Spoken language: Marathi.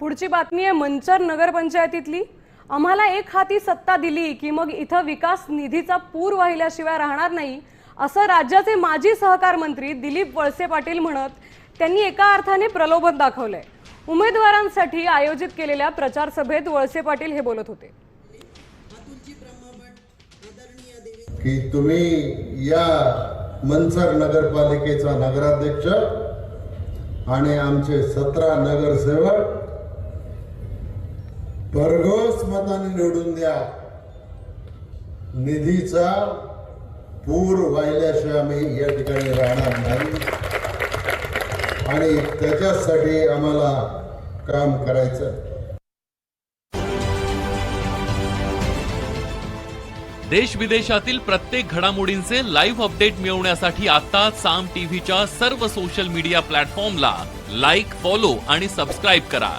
पुढची बातमी आहे मंचर नगरपंचायतीतली. आम्हाला एक हाती सत्ता दिली की मग इथं विकास निधीचा पूर वाहिल्याशिवाय राहणार नाही असं राज्याचे माजी सहकार मंत्री दिलीप वळसे पाटील म्हणत त्यांनी एका अर्थाने प्रलोभन दाखवलंय. उमेदवारांसाठी आयोजित केलेल्या प्रचार सभेत वळसे पाटील हे बोलत होते. की तुम्ही या मनसर नगरपालिकेचा नगराध्यक्ष आणि आमचे सतरा नगरसेवक भरघोस मताने निवडून द्या. निधीचा पूर वाहिल्याशिवाय आम्ही या ठिकाणी राहणार नाही. आणि त्याच्यासाठी आम्हाला काम करायचं. देश विदेशातील प्रत्येक घडामोडींचे लाईव्ह अपडेट मिळवण्यासाठी आता साम टीव्हीच्या सर्व सोशल मीडिया प्लॅटफॉर्मला लाईक फॉलो आणि सबस्क्राईब करा.